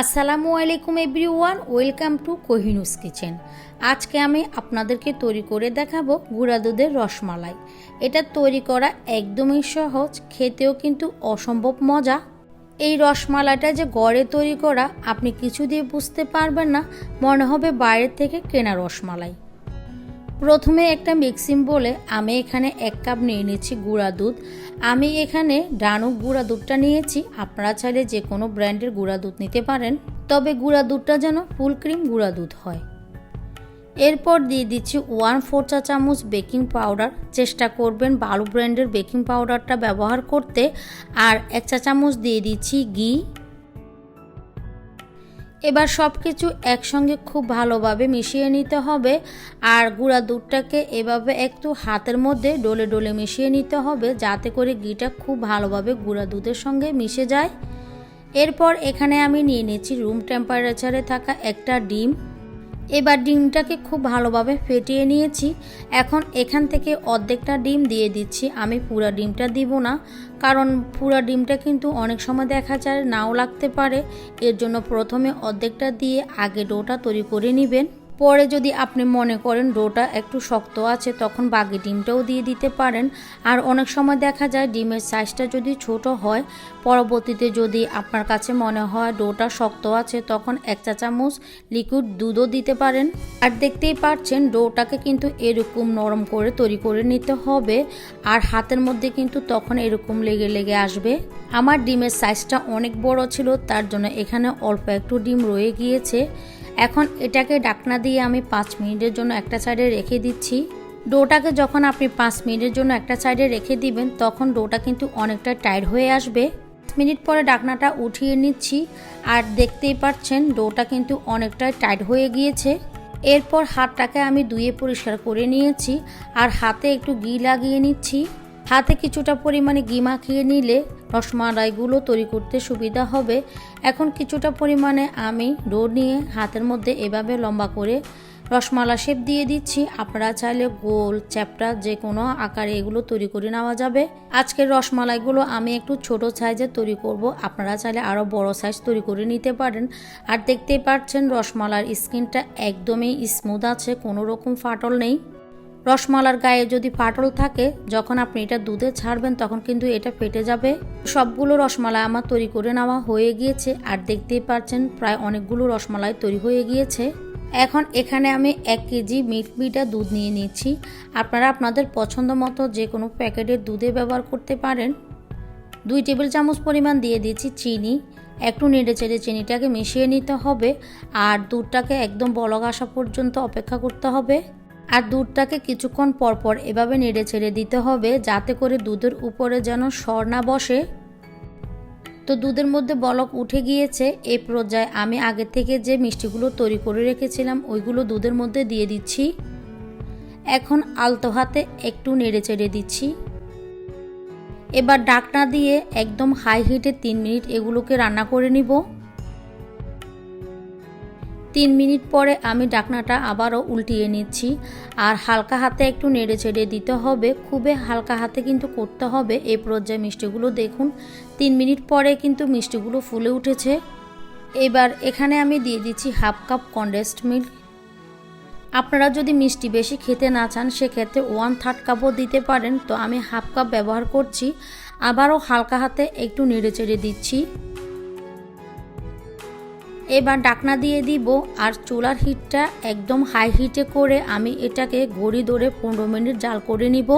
আসসালামু আলাইকুম everyone, welcome to কোহিনুস কিচেন। আজকে আমি আপনাদেরকে তৈরি করে দেখাবো গুঁড়া দুধের রসমালাই। এটা তৈরি করা একদমই সহজ, খেতেও কিন্তু অসম্ভব মজা। এই রসমালাইটা যে গড়ে তৈরি করা, আপনি কিছু দিয়ে বুঝতে পারবেন না। মনে হবে বাইরের থেকে কেনা রসমালাই। প্রথমে একটা মিক্সিং বলে আমি এখানে এক কাপ নিয়ে নিচ্ছি গুঁড়া দুধ। আমি এখানে ডানুক গুঁড়া দুধটা নিয়েছি। আপনারা চাইলে যে কোনো ব্র্যান্ডের গুঁড়া দুধ নিতে পারেন। তবে গুঁড়া দুধটা যেন ফুল ক্রিম গুঁড়া দুধ হয়। এরপর দিয়ে দিচ্ছি ওয়ান ফোর চা চামচ বেকিং পাউডার। চেষ্টা করবেন বালু ব্র্যান্ডের বেকিং পাউডারটা ব্যবহার করতে। আর এক চা চামচ দিয়ে দিচ্ছি ঘি। এবার সব কিছু একসঙ্গে খুব ভালোভাবে মিশিয়ে নিতে হবে, আর গুঁড়া দুধটাকে এভাবে একটু হাতের মধ্যে ডলে ডলে মিশিয়ে নিতে হবে, যাতে করে ঘিটা খুব ভালোভাবে গুঁড়া দুধের সঙ্গে মিশে যায়। এরপর এখানে আমি নিয়ে নিয়েছি রুম টেম্পারেচারে থাকা একটা ডিম। এবার ডিমটাকে খুব ভালোভাবে ফেটিয়ে নিয়েছি। এখন এখান থেকে অর্ধেকটা ডিম দিয়ে দিচ্ছি। আমি পুরো ডিমটা দিব না, কারণ পুরো ডিমটা কিন্তু অনেক সময় দেখা যায় নাও লাগতে পারে। এর জন্য প্রথমে অর্ধেকটা দিয়ে আগে ডোটা তৈরি করে নেবেন। পরে যদি আপনি মনে করেন ডোটা একটু শক্ত আছে, তখন বাকি ডিমটাও দিয়ে দিতে পারেন। আর অনেক সময় দেখা যায় ডিমের সাইজটা যদি ছোট হয়, পরবর্তীতে যদি আপনার কাছে মনে হয় ডোটা শক্ত আছে, তখন এক চা চামচ লিকুইড দুধও দিতে পারেন। আর দেখতেই পাচ্ছেন ডোটাকে কিন্তু এরকম নরম করে তৈরি করে নিতে হবে। আর হাতের মধ্যে কিন্তু তখন এরকম লেগে লেগে আসবে। আমার ডিমের সাইজটা অনেক বড় ছিল, তার জন্য এখানে অল্প একটু ডিম রয়ে গিয়েছে। এখন এটাকে ডাকনা দিয়ে আমি পাঁচ মিনিটের জন্য একটা সাইডে রেখে দিচ্ছি। ডোটাকে যখন আপনি পাঁচ মিনিটের জন্য একটা সাইডে রেখে দিবেন, তখন ডোটা কিন্তু অনেকটা টাইট হয়ে আসবে। মিনিট পরে ডাকনাটা উঠিয়ে নিচ্ছি, আর দেখতেই পাচ্ছেন ডোটা কিন্তু অনেকটাই টাইট হয়ে গিয়েছে। এরপর হাতটাকে আমি ধুয়ে পরিষ্কার করে নিয়েছি, আর হাতে একটু ঘি লাগিয়ে নিচ্ছি। হাতে কিছুটা পরিমাণে ঘি মাখিয়ে নিলে রসমালাইগুলো তৈরি করতে সুবিধা হবে। এখন কিছুটা পরিমাণে আমি ডো নিয়ে হাতের মধ্যে এভাবে লম্বা করে রসমালা শেপ দিয়ে দিচ্ছি। আপনারা চাইলে গোল, চ্যাপটা যে কোনো আকারে এগুলো তৈরি করে নেওয়া যাবে। আজকের রসমালাইগুলো আমি একটু ছোট সাইজে তৈরি করব। আপনারা চাইলে আরও বড় সাইজ তৈরি করে নিতে পারেন। আর দেখতেই পাচ্ছেন রসমালার স্কিনটা একদমই স্মুথ আছে, কোনো রকম ফাটল নেই। রসমালার গায়ে যদি ফাটল থাকে, যখন আপনি এটা দুধে ছাড়বেন, তখন কিন্তু এটা ফেটে যাবে। সবগুলো রসমালাই আমার তৈরি করে নেওয়া হয়ে গিয়েছে, আর দেখতেই পাচ্ছেন প্রায় অনেকগুলো রসমালাই তৈরি হয়ে গিয়েছে। এখন এখানে আমি এক কেজি বিটা দুধ নিয়ে নিচ্ছি। আপনারা আপনাদের পছন্দ মতো যে কোনো প্যাকেটের দুধে ব্যবহার করতে পারেন। দুই টেবিল চামচ পরিমাণ দিয়ে দিয়েছি চিনি। একটু নেড়ে চেড়ে চিনিটাকে মিশিয়ে নিতে হবে, আর দুধটাকে একদম বলক আসা পর্যন্ত অপেক্ষা করতে হবে। আর দুধটাকে কিছুক্ষণ পরপর এভাবে নেড়ে ছেড়ে দিতে হবে যাতে করে দুধের উপরে যেন সর না বসে। তো দুধের মধ্যে বলক উঠে গিয়েছে এই পর্যায়ে আমি আগে থেকে যে মিষ্টিগুলো তৈরি করে রেখেছিলাম, ওইগুলো দুধের মধ্যে দিয়ে দিচ্ছি। এখন আলতো হাতে একটু নেড়ে চেড়ে দিচ্ছি। এবার ডাকনা দিয়ে একদম হাই হিটে তিন মিনিট এগুলোকে রান্না করে নিব। তিন মিনিট পরে আমি ডাকনাটা আবারও উল্টিয়ে নিচ্ছি। আর হালকা হাতে একটু নেড়ে ছেড়ে দিতে হবে। খুবই হালকা হাতে কিন্তু করতে হবে। এই পর্যায়ে মিষ্টিগুলো দেখুন। তিন মিনিট পরে কিন্তু মিষ্টিগুলো ফুলে উঠেছে। এবার এখানে আমি দিয়ে দিচ্ছি হাফ কাপ কন্ডেন্সড মিল্ক আপনারা যদি মিষ্টি বেশি খেতে না চান, সেক্ষেত্রে ওয়ান থার্ড কাপও দিতে পারেন। তো আমি হাফ কাপ ব্যবহার করছি। আবারও হালকা হাতে একটু নেড়ে চেড়ে দিচ্ছি। এবার ডাকনা দিয়ে দিব আর চুলার হিটটা একদম হাই হিটে করে আমি এটাকে ঘড়ি ধরে পনেরো মিনিট জাল করে নিব।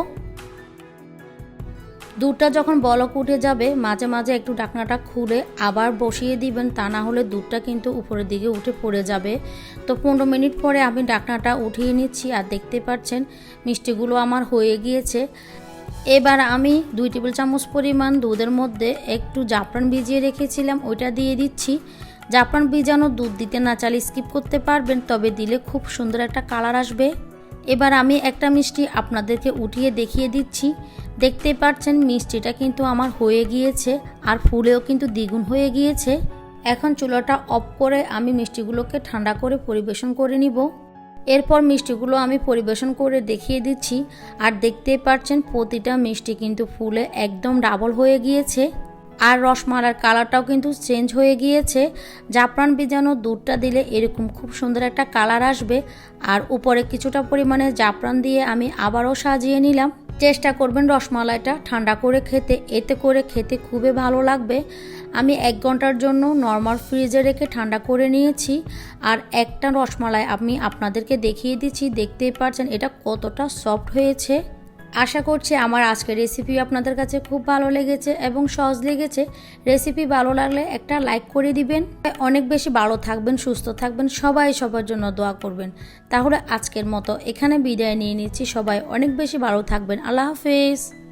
দুধটা যখন বলক উঠে যাবে, মাঝে মাঝে একটু ডাকনাটা খুলে আবার বসিয়ে দিবেন, তা না হলে দুধটা কিন্তু উপরের দিকে উঠে পড়ে যাবে। তো পনেরো মিনিট পরে আমি ডাকনাটা উঠিয়ে নিচ্ছি আর দেখতে পাচ্ছেন মিষ্টিগুলো আমার হয়ে গিয়েছে। এবার আমি দুই টেবিল চামচ পরিমাণ দুধের মধ্যে একটু জাফরান ভিজিয়ে রেখেছিলাম, ওইটা দিয়ে দিচ্ছি। জাপান ভিজানো দুধ দিতে না চালে স্কিপ করতে পারবেন, তবে দিলে খুব সুন্দর একটা কালার আসবে। এবার আমি একটা মিষ্টি আপনাদেরকে উঠিয়ে দেখিয়ে দিচ্ছি। দেখতে পাচ্ছেন, মিষ্টিটা কিন্তু আমার হয়ে গিয়েছে আর ফুলেও কিন্তু দ্বিগুণ হয়ে গিয়েছে। এখন চুলাটা অফ করে আমি মিষ্টিগুলোকে ঠান্ডা করে পরিবেশন করে নিব। এরপর মিষ্টিগুলো আমি পরিবেশন করে দেখিয়ে দিচ্ছি। আর দেখতেই পাচ্ছেন, প্রতিটা মিষ্টি কিন্তু ফুলে একদম ডাবল হয়ে গিয়েছে। আর রসমালার কালারটাও কিন্তু চেঞ্জ হয়ে গিয়েছে। জাফরান ভিজানো দুধটা দিলে এরকম খুব সুন্দর একটা কালার আসবে। আর উপরে কিছুটা পরিমাণে জাফরান দিয়ে আমি আবারও সাজিয়ে নিলাম। চেষ্টা করবেন রসমালাইটা ঠান্ডা করে খেতে। এতে করে খেতে খুবই ভালো লাগবে। আমি এক ঘণ্টার জন্য নর্মাল ফ্রিজে রেখে ঠান্ডা করে নিয়েছি। আর একটা রসমালাই আমি আপনাদেরকে দেখিয়ে দিচ্ছি। দেখতেই পারছেন এটা কতটা সফট হয়েছে। আশা করছি আমার আজকের রেসিপি আপনাদের কাছে খুব ভালো লেগেছে এবং সহজ লেগেছে। রেসিপি ভালো লাগলে একটা লাইক করে দিবেন। অনেক বেশি ভালো থাকবেন, সুস্থ থাকবেন, সবাই সবার জন্য দোয়া করবেন। তাহলে আজকের মতো এখানে বিদায় নিয়ে নিচ্ছি। সবাই অনেক বেশি ভালো থাকবেন। আল্লাহ হাফেজ।